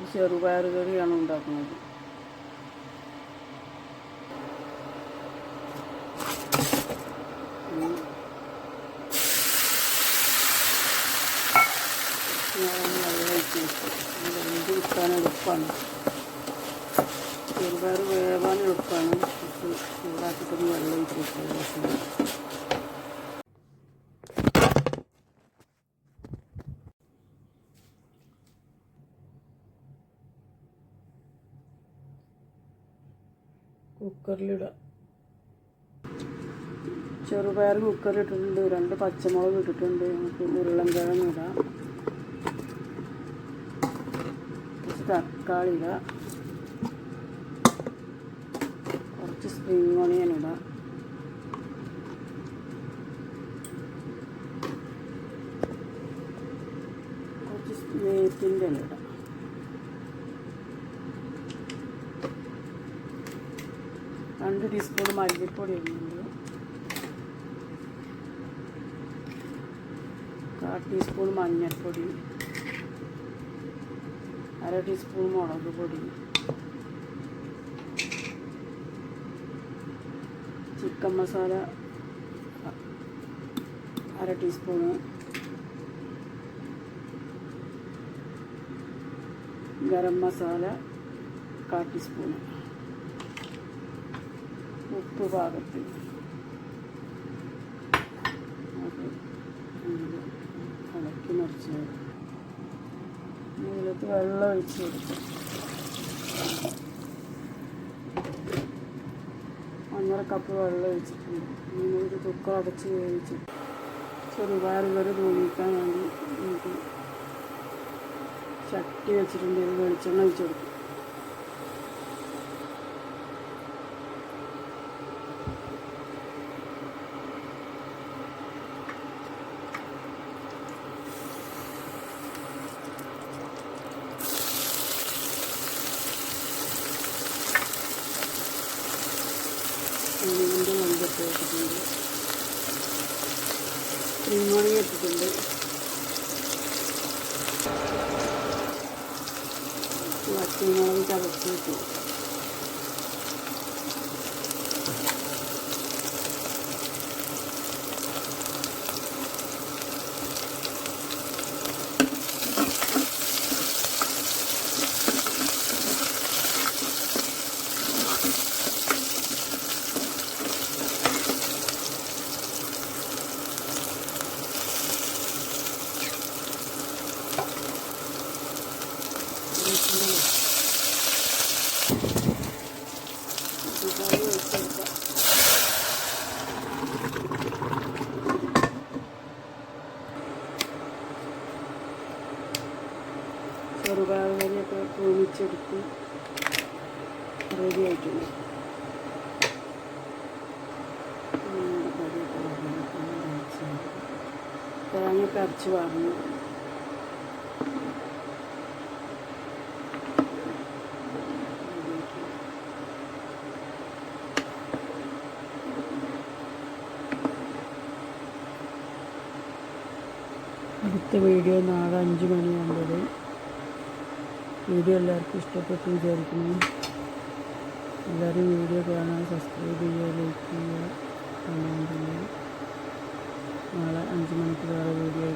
ഈ ചെറുപയർ കറിയാണ് ഉണ്ടാക്കുന്നത്. ഇത് കിട്ടാൻ ചെറുപയർ വേവാൻ എളുപ്പമാണ് ചൂടാക്കിട്ടൊന്ന് വെള്ളം ഒഴിച്ച് രസം കുക്കറിലിടാം. ചെറുപയർ കുക്കറിലിട്ടിട്ടുണ്ട്. രണ്ട് പച്ചമുളക് ഇട്ടിട്ടുണ്ട്. നമുക്ക് ഉരുളൻകിഴങ്ങ് ഇടാം. കുറച്ച് തക്കാളി ഇടാം. കുറച്ച് സ്പ്രിങ് ഓണിയൻ ഇടാം. കുറച്ച് വേപ്പിന്റെ ഇടാം. രണ്ട് ടീസ്പൂൺ മല്ലിപ്പൊടി ഇടുന്നുണ്ട്. കാ ടീസ്പൂൺ മഞ്ഞൾപ്പൊടി. അര ടീസ്പൂൺ മുളക് പൊടി. ചിക്കൻ മസാല അര ടീസ്പൂണ് ഗരം മസാല കാ ടീസ്പൂണ് ഉപ്പ് ഇത് ഇളക്കി മറിച്ച് ഇതിലേക്ക് വെള്ളം ഒഴിച്ച് കൊടുക്കും. ഒന്നര കപ്പ് വെള്ളം ഒഴിച്ചിട്ടുണ്ട്. മൂന്ന് ഒരു കുക്കർ അടച്ച് വേവിച്ചു ചെറുപയർ വരെ തൂങ്ങിക്കാൻ വേണ്ടി നമുക്ക് ചട്ടി വെച്ചിട്ടുണ്ട്. വെളിച്ചെണ്ണ ഒഴിച്ചു കൊടുക്കും. ഇതിന്റെ മഞ്ചപ്പ് വെച്ചിട്ടുണ്ട് കുരുമുളക് ഇട്ടിട്ടുണ്ട് പച്ചമുളക് ചതച്ച് ചെറുപയർ കറിയൊക്കെ തൂമിച്ചെടുത്ത് റെഡി ആയിട്ടുണ്ട്. തേങ്ങയൊക്കെ അരച്ച് വാങ്ങി അടുത്ത വീഡിയോ നാളെ അഞ്ച് മണിയാകുമ്പോൾ വീഡിയോ എല്ലാവർക്കും ഇഷ്ടപ്പെട്ടു വിചാരിക്കുന്നു. എല്ലാവരും വീഡിയോ കാണാൻ സബ്സ്ക്രൈബ് ചെയ്യുക ലൈക്ക് ചെയ്യുക കമന്റ് ചെയ്യുക. നാളെ അഞ്ച് മണിക്ക് വേറെ വീഡിയോ